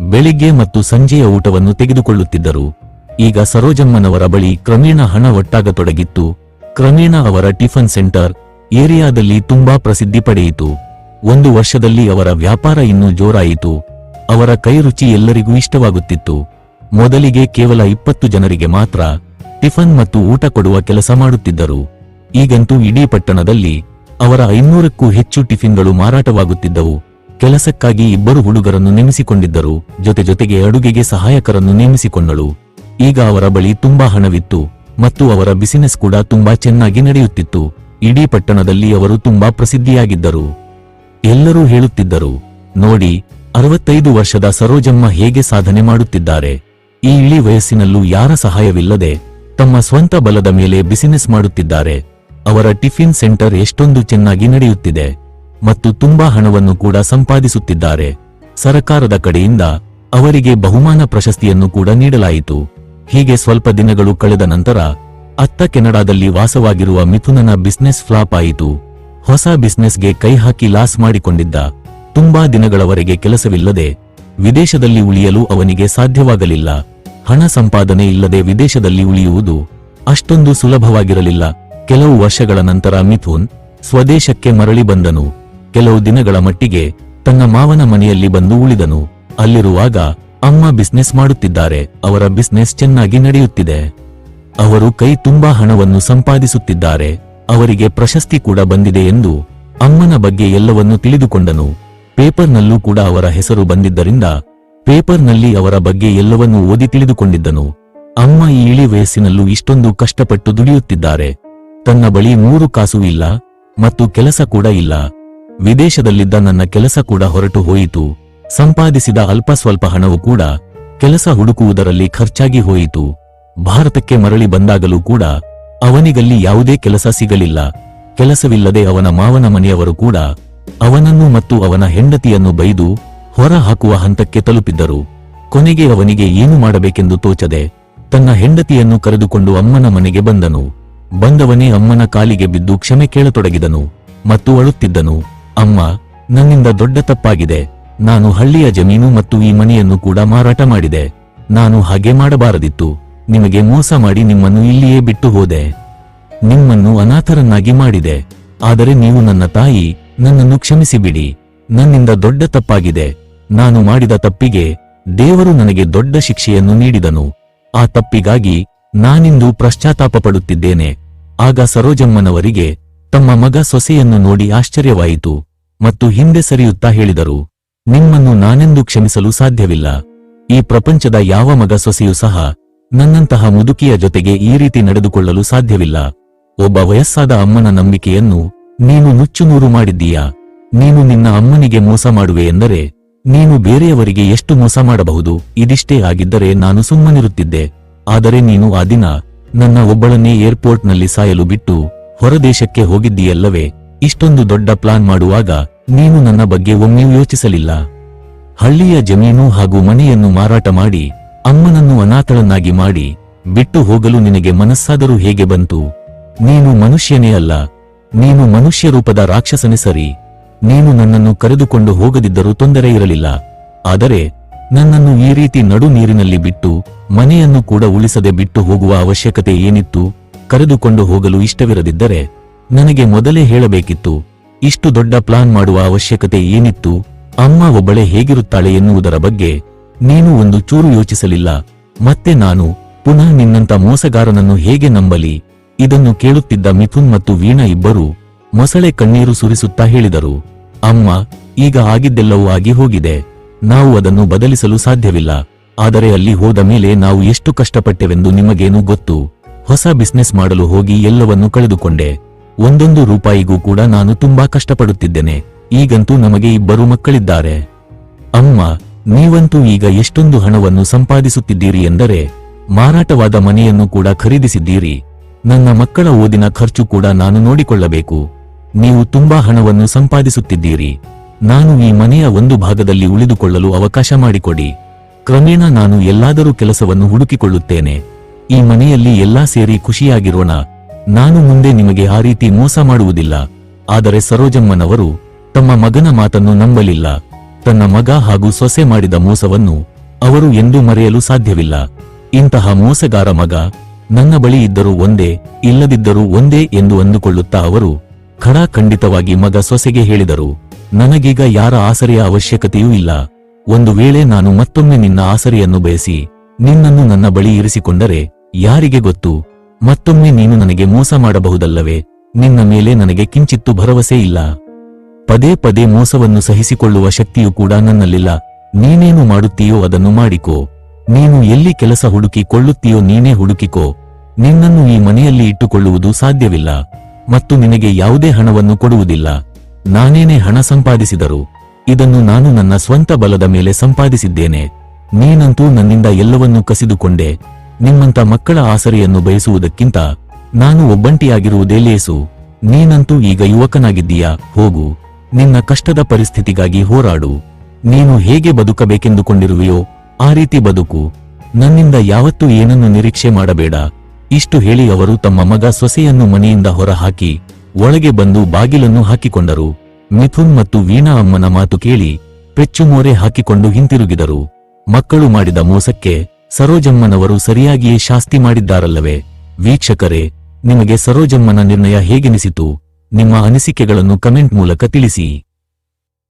ಬೆಳಿಗ್ಗೆ ಮತ್ತು ಸಂಜೆಯ ಊಟವನ್ನು ತೆಗೆದುಕೊಳ್ಳುತ್ತಿದ್ದರು. ಈಗ ಸರೋಜಮ್ಮನವರ ಬಳಿ ಕ್ರಮೇಣ ಹಣ ಒಟ್ಟಾಗತೊಡಗಿತ್ತು. ಕ್ರಮೇಣ ಅವರ ಟಿಫನ್ ಸೆಂಟರ್ ಏರಿಯಾದಲ್ಲಿ ತುಂಬಾ ಪ್ರಸಿದ್ಧಿ ಪಡೆಯಿತು. ಒಂದು ವರ್ಷದಲ್ಲಿ ಅವರ ವ್ಯಾಪಾರ ಇನ್ನೂ ಜೋರಾಯಿತು. ಅವರ ಕೈರುಚಿ ಎಲ್ಲರಿಗೂ ಇಷ್ಟವಾಗುತ್ತಿತ್ತು. ಮೊದಲಿಗೆ ಕೇವಲ ಇಪ್ಪತ್ತು ಜನರಿಗೆ ಮಾತ್ರ ಟಿಫನ್ ಮತ್ತು ಊಟ ಕೊಡುವ ಕೆಲಸ ಮಾಡುತ್ತಿದ್ದರು. ಈಗಂತೂ ಇಡೀ ಪಟ್ಟಣದಲ್ಲಿ ಅವರ ಐನೂರಕ್ಕೂ ಹೆಚ್ಚು ಟಿಫಿನ್ಗಳು ಮಾರಾಟವಾಗುತ್ತಿದ್ದವು. ಕೆಲಸಕ್ಕಾಗಿ ಇಬ್ಬರು ಹುಡುಗರನ್ನು ನೇಮಿಸಿಕೊಂಡಿದ್ದರು. ಜೊತೆ ಜೊತೆಗೆ ಅಡುಗೆಗೆ ಸಹಾಯಕರನ್ನು ನೇಮಿಸಿಕೊಂಡಳು. ಈಗ ಅವರ ಬಳಿ ತುಂಬಾ ಹಣವಿತ್ತು ಮತ್ತು ಅವರ ಬಿಸಿನೆಸ್ ಕೂಡ ತುಂಬಾ ಚೆನ್ನಾಗಿ ನಡೆಯುತ್ತಿತ್ತು. ಇಡೀ ಪಟ್ಟಣದಲ್ಲಿ ಅವರು ತುಂಬಾ ಪ್ರಸಿದ್ಧಿಯಾಗಿದ್ದರು. ಎಲ್ಲರೂ ಹೇಳುತ್ತಿದ್ದರು, ನೋಡಿ, ಅರವತ್ತೈದು ವರ್ಷದ ಸರೋಜಮ್ಮ ಹೇಗೆ ಸಾಧನೆ ಮಾಡುತ್ತಿದ್ದಾರೆ? ಈ ಇಳಿ ವಯಸ್ಸಿನಲ್ಲೂ ಯಾರ ಸಹಾಯವಿಲ್ಲದೆ ತಮ್ಮ ಸ್ವಂತ ಬಲದ ಮೇಲೆ ಬಿಸಿನೆಸ್ ಮಾಡುತ್ತಿದ್ದಾರೆ. ಅವರ ಟಿಫಿನ್ ಸೆಂಟರ್ ಎಷ್ಟೊಂದು ಚೆನ್ನಾಗಿ ನಡೆಯುತ್ತಿದೆ. ಮತ್ತು ತುಂಬಾ ಹಣವನ್ನು ಕೂಡ ಸಂಪಾದಿಸುತ್ತಿದ್ದಾರೆ. ಸರಕಾರದ ಕಡೆಯಿಂದ ಅವರಿಗೆ ಬಹುಮಾನ ಪ್ರಶಸ್ತಿಯನ್ನು ಕೂಡ ನೀಡಲಾಯಿತು. ಹೀಗೆ ಸ್ವಲ್ಪ ದಿನಗಳು ಕಳೆದ ನಂತರ ಅತ್ತ ಕೆನಡಾದಲ್ಲಿ ವಾಸವಾಗಿರುವ ಮಿಥುನನ ಬಿಸ್ನೆಸ್ ಫ್ಲಾಪ್ ಆಯಿತು. ಹೊಸ ಬಿಸ್ನೆಸ್ಗೆ ಕೈ ಹಾಕಿ ಲಾಸ್ ಮಾಡಿಕೊಂಡಿದ್ದ. ತುಂಬಾ ದಿನಗಳವರೆಗೆ ಕೆಲಸವಿಲ್ಲದೆ ವಿದೇಶದಲ್ಲಿ ಉಳಿಯಲು ಅವನಿಗೆ ಸಾಧ್ಯವಾಗಲಿಲ್ಲ. ಹಣ ಸಂಪಾದನೆ ಇಲ್ಲದೆ ವಿದೇಶದಲ್ಲಿ ಉಳಿಯುವುದು ಅಷ್ಟೊಂದು ಸುಲಭವಾಗಿರಲಿಲ್ಲ. ಕೆಲವು ವರ್ಷಗಳ ನಂತರ ಮಿಥುನ್ ಸ್ವದೇಶಕ್ಕೆ ಮರಳಿ ಬಂದನು. ಕೆಲವು ದಿನಗಳ ಮಟ್ಟಿಗೆ ತನ್ನ ಮಾವನ ಮನೆಯಲ್ಲಿ ಬಂದು ಉಳಿದನು. ಅಲ್ಲಿರುವಾಗ ಅಮ್ಮ ಬಿಸ್ನೆಸ್ ಮಾಡುತ್ತಿದ್ದಾರೆ. ಅವರ ಬಿಸ್ನೆಸ್ ಚೆನ್ನಾಗಿ ನಡೆಯುತ್ತಿದೆ. ಅವರು ಕೈ ತುಂಬಾ ಹಣವನ್ನು ಸಂಪಾದಿಸುತ್ತಿದ್ದಾರೆ. ಅವರಿಗೆ ಪ್ರಶಸ್ತಿ ಕೂಡ ಬಂದಿದೆ ಎಂದು ಅಮ್ಮನ ಬಗ್ಗೆ ಎಲ್ಲವನ್ನೂ ತಿಳಿದುಕೊಂಡನು. ಪೇಪರ್ನಲ್ಲೂ ಕೂಡ ಅವರ ಹೆಸರು ಬಂದಿದ್ದರಿಂದ ಪೇಪರ್ನಲ್ಲಿ ಅವರ ಬಗ್ಗೆ ಎಲ್ಲವನ್ನೂ ಓದಿ ತಿಳಿದುಕೊಂಡಿದ್ದನು. ಅಮ್ಮ ಈ ಇಳಿ ವಯಸ್ಸಿನಲ್ಲೂ ಇಷ್ಟೊಂದು ಕಷ್ಟಪಟ್ಟು ದುಡಿಯುತ್ತಿದ್ದಾರೆ. ತನ್ನ ಬಳಿ ಮೂರು ಕಾಸು ಇಲ್ಲ ಮತ್ತು ಕೆಲಸ ಕೂಡ ಇಲ್ಲ. ವಿದೇಶದಲ್ಲಿದ್ದ ನನ್ನ ಕೆಲಸ ಕೂಡ ಹೊರಟು ಹೋಯಿತು. ಸಂಪಾದಿಸಿದ ಅಲ್ಪ ಸ್ವಲ್ಪ ಹಣವೂ ಕೂಡ ಕೆಲಸ ಹುಡುಕುವುದರಲ್ಲಿ ಖರ್ಚಾಗಿ ಹೋಯಿತು. ಭಾರತಕ್ಕೆ ಮರಳಿ ಬಂದಾಗಲೂ ಕೂಡ ಅವನಿಗಲ್ಲಿ ಯಾವುದೇ ಕೆಲಸ ಸಿಗಲಿಲ್ಲ. ಕೆಲಸವಿಲ್ಲದೆ ಅವನ ಮಾವನ ಮನೆಯವರು ಕೂಡ ಅವನನ್ನು ಮತ್ತು ಅವನ ಹೆಂಡತಿಯನ್ನು ಬೈದು ಹೊರ ಹಾಕುವ ಹಂತಕ್ಕೆ ತಲುಪಿದ್ದರು. ಕೊನೆಗೆ ಅವನಿಗೆ ಏನು ಮಾಡಬೇಕೆಂದು ತೋಚದೆ ತನ್ನ ಹೆಂಡತಿಯನ್ನು ಕರೆದುಕೊಂಡು ಅಮ್ಮನ ಮನೆಗೆ ಬಂದನು. ಬಂದವನೇ ಅಮ್ಮನ ಕಾಲಿಗೆ ಬಿದ್ದು ಕ್ಷಮೆ ಕೇಳತೊಡಗಿದನು ಮತ್ತು ಅಳುತ್ತಿದ್ದನು. ಅಮ್ಮ, ನನ್ನಿಂದ ದೊಡ್ಡ ತಪ್ಪಾಗಿದೆ. ನಾನು ಹಳ್ಳಿಯ ಜಮೀನು ಮತ್ತು ಈ ಮನೆಯನ್ನು ಕೂಡ ಮಾರಾಟ ಮಾಡಿದೆ. ನಾನು ಹಾಗೆ ಮಾಡಬಾರದಿತ್ತು. ನಿಮಗೆ ಮೋಸ ಮಾಡಿ ನಿಮ್ಮನ್ನು ಇಲ್ಲಿಯೇ ಬಿಟ್ಟು ಹೋದೆ. ನಿಮ್ಮನ್ನು ಅನಾಥರನ್ನಾಗಿ ಮಾಡಿದೆ. ಆದರೆ ನೀವು ನನ್ನ ತಾಯಿ, ನನ್ನನ್ನು ಕ್ಷಮಿಸಿಬಿಡಿ. ನನ್ನಿಂದ ದೊಡ್ಡ ತಪ್ಪಾಗಿದೆ. ನಾನು ಮಾಡಿದ ತಪ್ಪಿಗೆ ದೇವರು ನನಗೆ ದೊಡ್ಡ ಶಿಕ್ಷೆಯನ್ನು ನೀಡಿದನು. ಆ ತಪ್ಪಿಗಾಗಿ ನಾನಿಂದು ಪಶ್ಚಾತ್ತಾಪ ಪಡುತ್ತಿದ್ದೇನೆ ಆಗ ಸರೋಜಮ್ಮನವರಿಗೆ ತಮ್ಮ ಮಗ ಸೊಸೆಯನ್ನು ನೋಡಿ ಆಶ್ಚರ್ಯವಾಯಿತು. ಮತ್ತು ಹಿಂದೆ ಸರಿಯುತ್ತಾ ಹೇಳಿದರು, ನಿಮ್ಮನ್ನು ನಾನೆಂದು ಕ್ಷಮಿಸಲು ಸಾಧ್ಯವಿಲ್ಲ. ಈ ಪ್ರಪಂಚದ ಯಾವ ಮಗ ಸೊಸೆಯೂ ಸಹ ನನ್ನಂತಹ ಮುದುಕಿಯ ಜೊತೆಗೆ ಈ ರೀತಿ ನಡೆದುಕೊಳ್ಳಲು ಸಾಧ್ಯವಿಲ್ಲ. ಒಬ್ಬ ವಯಸ್ಸಾದ ಅಮ್ಮನ ನಂಬಿಕೆಯನ್ನು ನೀನು ನುಚ್ಚುನೂರು ಮಾಡಿದ್ದೀಯಾ? ನೀನು ನಿನ್ನ ಅಮ್ಮನಿಗೆ ಮೋಸ ಮಾಡುವೆ ಎಂದರೆ ನೀನು ಬೇರೆಯವರಿಗೆ ಎಷ್ಟು ಮೋಸ ಮಾಡಬಹುದು? ಇದಿಷ್ಟೇ ಆಗಿದ್ದರೆ ನಾನು ಸುಮ್ಮನಿರುತ್ತಿದ್ದೆ. ಆದರೆ ನೀನು ಆ ದಿನ ನನ್ನ ಒಬ್ಬಳನ್ನೇ ಏರ್ಪೋರ್ಟ್ನಲ್ಲಿ ಸಾಯಲು ಬಿಟ್ಟು ಹೊರದೇಶಕ್ಕೆ ಹೋಗಿದ್ದೀಯಲ್ಲವೇ? ಇಷ್ಟೊಂದು ದೊಡ್ಡ ಪ್ಲಾನ್ ಮಾಡುವಾಗ ನೀನು ನನ್ನ ಬಗ್ಗೆ ಒಮ್ಮೆಯೂ ಯೋಚಿಸಲಿಲ್ಲ. ಹಳ್ಳಿಯ ಜಮೀನು ಹಾಗೂ ಮನೆಯನ್ನು ಮಾರಾಟ ಮಾಡಿ, ಅಮ್ಮನನ್ನು ಅನಾಥಳನ್ನಾಗಿ ಮಾಡಿ, ಬಿಟ್ಟು ಹೋಗಲು ನಿನಗೆ ಮನಸ್ಸಾದರೂ ಹೇಗೆ ಬಂತು? ನೀನು ಮನುಷ್ಯನೇ ಅಲ್ಲ. ನೀನು ಮನುಷ್ಯ ರೂಪದ ರಾಕ್ಷಸನೇ ಸರಿ. ನೀನು ನನ್ನನ್ನು ಕರೆದುಕೊಂಡು ಹೋಗದಿದ್ದರೂ ತೊಂದರೆ ಇರಲಿಲ್ಲ. ಆದರೆ, ನನ್ನನ್ನು ಈ ರೀತಿ ನಡು ನೀರಿನಲ್ಲಿ ಬಿಟ್ಟು, ಮನೆಯನ್ನು ಕೂಡ ಉಳಿಸದೆ ಬಿಟ್ಟು ಹೋಗುವ ಅವಶ್ಯಕತೆ ಏನಿತ್ತು? ಕರೆದುಕೊಂಡು ಹೋಗಲು ಇಷ್ಟವಿರದಿದ್ದರೆ ನನಗೆ ಮೊದಲೇ ಹೇಳಬೇಕಿತ್ತು, ಇಷ್ಟು ದೊಡ್ಡ ಪ್ಲಾನ್ ಮಾಡುವ ಅವಶ್ಯಕತೆ ಏನಿತ್ತು, ಅಮ್ಮ ಒಬ್ಬಳೆ ಹೇಗಿರುತ್ತಾಳೆ ಎನ್ನುವುದರ ಬಗ್ಗೆ ನೀನು ಒಂದು ಚೂರು ಯೋಚಿಸಲಿಲ್ಲ, ಮತ್ತೆ ನಾನು ಪುನಃ ನಿನ್ನಂತ ಮೋಸಗಾರನನ್ನು ಹೇಗೆ ನಂಬಲಿ? ಇದನ್ನು ಕೇಳುತ್ತಿದ್ದ ಮಿಥುನ್ ಮತ್ತು ವೀಣಾ ಇಬ್ಬರು ಮೊಸಳೆ ಕಣ್ಣೀರು ಸುರಿಸುತ್ತಾ ಹೇಳಿದರು, ಅಮ್ಮ, ಈಗ ಆಗಿದ್ದೆಲ್ಲವೂ ಆಗಿ ಹೋಗಿದೆ, ನಾವು ಅದನ್ನು ಬದಲಿಸಲು ಸಾಧ್ಯವಿಲ್ಲ, ಆದರೆ ಅಲ್ಲಿ ಹೋದ ಮೇಲೆ ನಾವು ಎಷ್ಟು ಕಷ್ಟಪಟ್ಟೆವೆಂದು ನಿಮಗೇನೂ ಗೊತ್ತು, ಹೊಸ ಬಿಸ್ನೆಸ್ ಮಾಡಲು ಹೋಗಿ ಎಲ್ಲವನ್ನೂ ಕಳೆದುಕೊಂಡೆ. ಒಂದೊಂದು ರೂಪಾಯಿಗೂ ಕೂಡ ನಾನು ತುಂಬಾ ಕಷ್ಟಪಡುತ್ತಿದ್ದೇನೆ. ಈಗಂತೂ ನಮಗೆ ಇಬ್ಬರು ಮಕ್ಕಳಿದ್ದಾರೆ. ಅಮ್ಮ, ನೀವಂತೂ ಈಗ ಎಷ್ಟೊಂದು ಹಣವನ್ನು ಸಂಪಾದಿಸುತ್ತಿದ್ದೀರಿ ಎಂದರೆ, ಮಾರಾಟವಾದ ಮನೆಯನ್ನು ಕೂಡ ಖರೀದಿಸಿದ್ದೀರಿ. ನನ್ನ ಮಕ್ಕಳ ಓದಿನ ಖರ್ಚು ಕೂಡ ನಾನು ನೋಡಿಕೊಳ್ಳಬೇಕು. ನೀವು ತುಂಬಾ ಹಣವನ್ನು ಸಂಪಾದಿಸುತ್ತಿದ್ದೀರಿ. ನಾನು ಈ ಮನೆಯ ಒಂದು ಭಾಗದಲ್ಲಿ ಉಳಿದುಕೊಳ್ಳಲು ಅವಕಾಶ ಮಾಡಿಕೊಡಿ. ಕ್ರಮೇಣ ನಾನು ಎಲ್ಲಾದರೂ ಕೆಲಸವನ್ನು ಹುಡುಕಿಕೊಳ್ಳುತ್ತೇನೆ. ಈ ಮನೆಯಲ್ಲಿ ಎಲ್ಲಾ ಸೇರಿ ಖುಷಿಯಾಗಿರೋಣ. ನಾನು ಮುಂದೆ ನಿಮಗೆ ಆ ರೀತಿ ಮೋಸ ಮಾಡುವುದಿಲ್ಲ. ಆದರೆ ಸರೋಜಮ್ಮನವರು ತಮ್ಮ ಮಗನ ಮಾತನ್ನು ನಂಬಲಿಲ್ಲ. ತನ್ನ ಮಗ ಹಾಗೂ ಸೊಸೆ ಮಾಡಿದ ಮೋಸವನ್ನು ಅವರು ಎಂದೂ ಮರೆಯಲು ಸಾಧ್ಯವಿಲ್ಲ. ಇಂತಹ ಮೋಸಗಾರ ಮಗ ನನ್ನ ಬಳಿ ಇದ್ದರೂ ಒಂದೇ, ಇಲ್ಲದಿದ್ದರೂ ಒಂದೇ ಎಂದು ಅಂದುಕೊಳ್ಳುತ್ತಾ ಅವರು ಖಡಾಖಂಡಿತವಾಗಿ ಮಗ ಸೊಸೆಗೆ ಹೇಳಿದರು. ನನಗೀಗ ಯಾರ ಆಸರೆಯ ಅವಶ್ಯಕತೆಯೂ ಇಲ್ಲ. ಒಂದು ವೇಳೆ ನಾನು ಮತ್ತೊಮ್ಮೆ ನಿನ್ನ ಆಸರೆಯನ್ನು ಬಯಸಿ ನಿನ್ನನ್ನು ನನ್ನ ಬಳಿ ಇರಿಸಿಕೊಂಡರೆ ಯಾರಿಗೆ ಗೊತ್ತು? ಮತ್ತೊಮ್ಮೆ ನೀನು ನನಗೆ ಮೋಸ ಮಾಡಬಹುದಲ್ಲವೇ? ನಿನ್ನ ಮೇಲೆ ನನಗೆ ಕಿಂಚಿತ್ತು ಭರವಸೆ ಇಲ್ಲ. ಪದೇ ಪದೇ ಮೋಸವನ್ನು ಸಹಿಸಿಕೊಳ್ಳುವ ಶಕ್ತಿಯೂ ಕೂಡ ನನ್ನಲ್ಲಿಲ್ಲ. ನೀನೇನು ಮಾಡುತ್ತೀಯೋ ಅದನ್ನು ಮಾಡಿಕೋ. ನೀನು ಎಲ್ಲಿ ಕೆಲಸ ಹುಡುಕಿ ಕೊಳ್ಳುತ್ತೀಯೋ ನೀನೇ ಹುಡುಕಿಕೋ. ನಿನ್ನನ್ನು ಈ ಮನೆಯಲ್ಲಿ ಇಟ್ಟುಕೊಳ್ಳುವುದು ಸಾಧ್ಯವಿಲ್ಲ. ಮತ್ತು ನಿನಗೆ ಯಾವುದೇ ಹಣವನ್ನು ಕೊಡುವುದಿಲ್ಲ. ನಾನೇನೇ ಹಣ ಸಂಪಾದಿಸಿದರು. ಇದನ್ನು ನಾನು ನನ್ನ ಸ್ವಂತ ಬಲದ ಮೇಲೆ ಸಂಪಾದಿಸಿದ್ದೇನೆ. ನೀನಂತೂ ನನ್ನಿಂದ ಎಲ್ಲವನ್ನೂ ಕಸಿದುಕೊಂಡೆ. ನಿಮ್ಮಂತ ಮಕ್ಕಳ ಆಸರೆಯನ್ನು ಬಯಸುವುದಕ್ಕಿಂತ ನಾನು ಒಬ್ಬಂಟಿಯಾಗಿರುವುದೇ ಲೇಸು. ನೀನಂತೂ ಈಗ ಯುವಕನಾಗಿದ್ದೀಯಾ? ಹೋಗು. ನಿನ್ನ ಕಷ್ಟದ ಪರಿಸ್ಥಿತಿಗಾಗಿ ಹೋರಾಡು. ನೀನು ಹೇಗೆ ಬದುಕಬೇಕೆಂದುಕೊಂಡಿರುವೆಯೋ ಆ ರೀತಿ ಬದುಕು. ನನ್ನಿಂದ ಯಾವತ್ತೂ ಏನನ್ನು ನಿರೀಕ್ಷೆ ಮಾಡಬೇಡ. ಇಷ್ಟು ಹೇಳಿ ಅವರು ತಮ್ಮ ಮಗ ಸೊಸೆಯನ್ನು ಮನೆಯಿಂದ ಹೊರಹಾಕಿ ಒಳಗೆ ಬಂದು ಬಾಗಿಲನ್ನು ಹಾಕಿಕೊಂಡರು. ಮಿಥುನ್ ಮತ್ತು ವೀಣಾ ಅಮ್ಮನ ಮಾತು ಕೇಳಿ ಪೆಚ್ಚುಮೋರೆ ಹಾಕಿಕೊಂಡು ಹಿಂತಿರುಗಿದರು. ಮಕ್ಕಳು ಮಾಡಿದ ಮೋಸಕ್ಕೆ ಸರೋಜಮ್ಮನವರು ಸರಿಯಾಗಿಯೇ ಶಾಸ್ತಿ ಮಾಡಿದ್ದಾರಲ್ಲವೇ? ವೀಕ್ಷಕರೇ ನಿಮಗೆ ಸರೋಜಮ್ಮನ ನಿರ್ಣಯ ಹೇಗೆನಿಸಿತು? ನಿಮ್ಮ ಅನಿಸಿಕೆಗಳನ್ನು ಕಮೆಂಟ್ ಮೂಲಕ ತಿಳಿಸಿ.